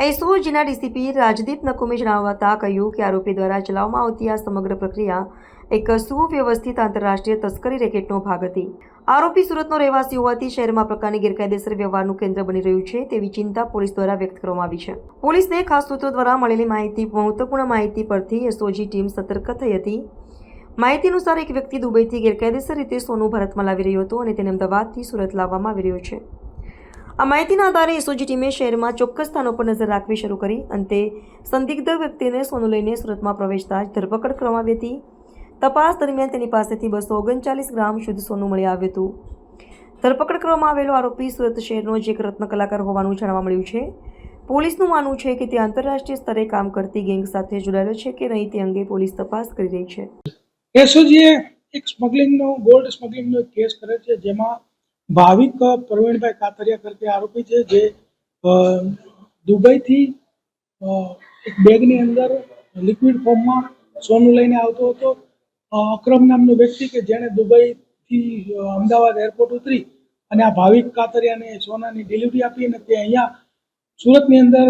એસઓજીના DCP Rajdeep નકુમે જણાવતા કહ્યું કે આરોપી દ્વારા ચલાવવામાં આવતી આ સમગ્ર પ્રક્રિયા એક સુવ્યવસ્થિત આંતરરાષ્ટ્રીય તસ્કરી રેકેટનો ભાગ હતી. આરોપી સુરતનો રહેવાસી હોવાથી શહેરમાં પ્રકારની ગેરકાયદેસર વ્યવહારનું કેન્દ્ર બની રહ્યું છે તેવી ચિંતા પોલીસ દ્વારા વ્યક્ત કરવામાં આવી છે. પોલીસને ખાસ સૂત્રો દ્વારા મળેલી માહિતી, મહત્વપૂર્ણ માહિતી પરથી એસઓજી ટીમ સતર્ક થઈ હતી. માહિતી અનુસાર એક વ્યક્તિ દુબઈથી ગેરકાયદેસર રીતે સોનું ભારતમાં લાવી રહ્યો હતો અને તેને અમદાવાદથી સુરત લાવવામાં આવી રહ્યો છે. આ માહિતીના આધારે એસઓજી ટીમે શહેરમાં ચોક્કસ સ્થાનો પર નજર રાખવી શરૂ કરી અંતે સંદિગ્ધ વ્યક્તિને સોનું લઈને સુરતમાં પ્રવેશતા જ ધરપકડ કરવામાં હતી. તપાસ દરમિયાન તેની પાસેથી બસો ઓગણચાલીસ ગ્રામ શુદ્ધ સોનું મળી આવ્યું હતું. ધરપકડ કરવામાં આવેલો આરોપી સુરત શહેરનો જ એક રત્ન કલાકાર હોવાનું જાણવા મળ્યું છે. પોલીસનું માનવું છે કે તે આંતરરાષ્ટ્રીય સ્તરે કામ કરતી ગેંગ સાથે જોડાયેલો છે કે નહીં તે અંગે પોલીસ તપાસ કરી રહી છે. એક સ્મગલિંગનો, ગોલ્ડ સ્મગલિંગનો કેસ કરે છે જેમાં ભાવિક પ્રવીણભાઈ કાતરિયા કરતે આરોપી છે, જે દુબઈથી એક બેગની અંદર લિક્વિડ ફોર્મમાં સોનું લઈને આવતો હતો. અક્રમ નામનો વ્યક્તિ કે જેણે દુબઈથી અમદાવાદ એરપોર્ટ ઉતરી અને આ ભાવિક કાતરિયાને સોનાની ડિલિવરી આપી અને તે અહીંયા સુરતની અંદર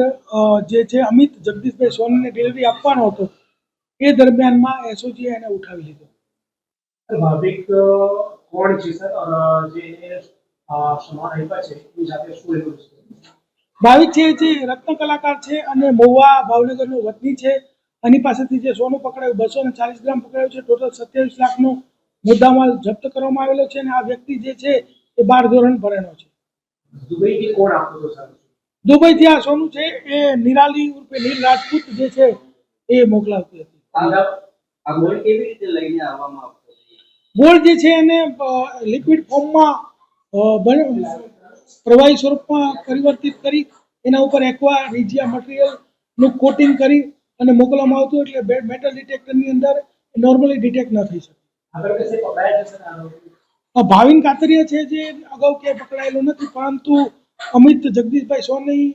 જે છે અમિત જગદીશભાઈ સોનીને ડિલિવરી આપવાનો હતો. એ દરમિયાનમાં એસઓજીએ એને ઉઠાવી લીધો. ભાવિક કોણ છે સર જે સમાન આપ્યા છે એ સાથે શું એનું છે? ભાવિક છે જે રત્ન કલાકાર છે અને મહુવા ભાવનગરનો વતની છે. એની પાસેથી જે સોનું પકડાયું બસો ને ચાલીસ ગ્રામ પકડાયું છે. ટોટલ સત્યાવીસ લાખનો મુદ્દામાલ જપ્ત કરવામાં આવેલો છે અને આ વ્યક્તિ જે છે એ બાર ધોરણ ભરેલો છે. દુબઈથી કોણ આપતો હતો સર દુબઈથી આ સોનું છે એ નિરાલી ઉર્ફે નીલ રાજપૂત જે છે એ મોકલાવતી હતી. આ ગોળ કેવી રીતે લઈને આવવામાં આવતો? ગોળ જે છે એને લિક્વિડ ફોર્મમાં પ્રવાહી સ્વરૂપમાં પરિવર્તિત કરી એના ઉપર એક્વા રીજિયા મટીરિયલનું કોટિંગ કરી અને મોકલવામાં આવતું એટલે મેટલ ડિટેક્ટરની અંદર નોર્મલી ડિટેક્ટ ન થઈ શકે. ભાવિન કાતરિયા છે જે અગાઉ ક્યાંય પકડાયેલો નથી પરંતુ અમિત જગદીશભાઈ સોની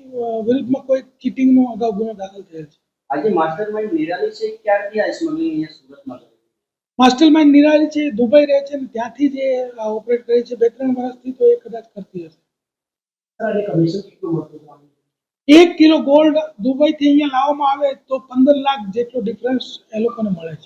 વિરુદ્ધમાં કોઈ ચીટિંગનો અગાઉ ગુનો દાખલ થયેલ છે. આજે માસ્ટર માઇન્ડ નિરાલી છે ક્યારથી આ સ્મગલિંગ અહીંયા સુરતમાં માસ્ટર માઇન્ડ નિરાલી છે દુબઈ રહે છે અને ત્યાંથી જે ઓપરેટ કરે છે બે ત્રણ વર્ષથી તો એ કદાચ કરતી હશે? એક કિલો ગોલ્ડ દુબઈથી અહીંયા લાવવામાં આવે તો પંદર લાખ જેટલો ડિફરન્સ એ લોકોને મળે છે